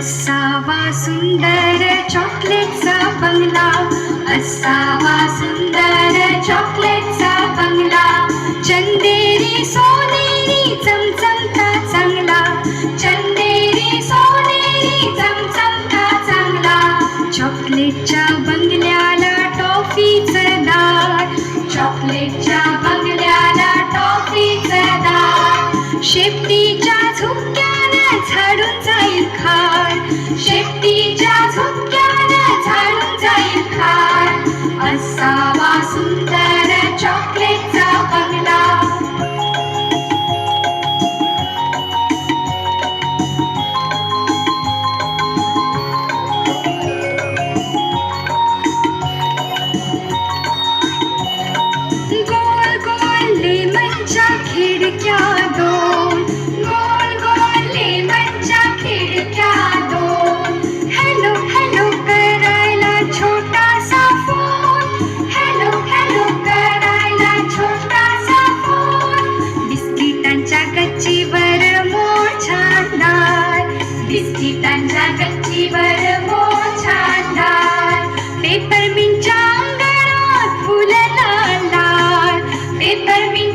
असावा सुंदर चॉकलेटचा बंगला असावा सुंदर चॉकलेटचा बंगला. चंदेरी सोनेरी चमचमता चांगला चंदेरी सोनेरी चमचमता चांगला. चॉकलेटच्या बंगल्याला टॉफीचं दार चॉकलेटच्या बंगल्याला टॉफीचं दार शेपटीच्या झुक ছাড়ো চাই খার সেটি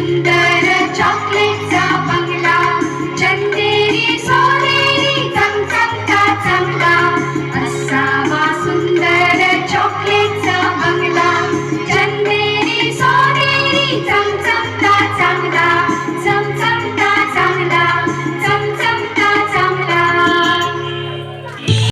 Thunder chocolates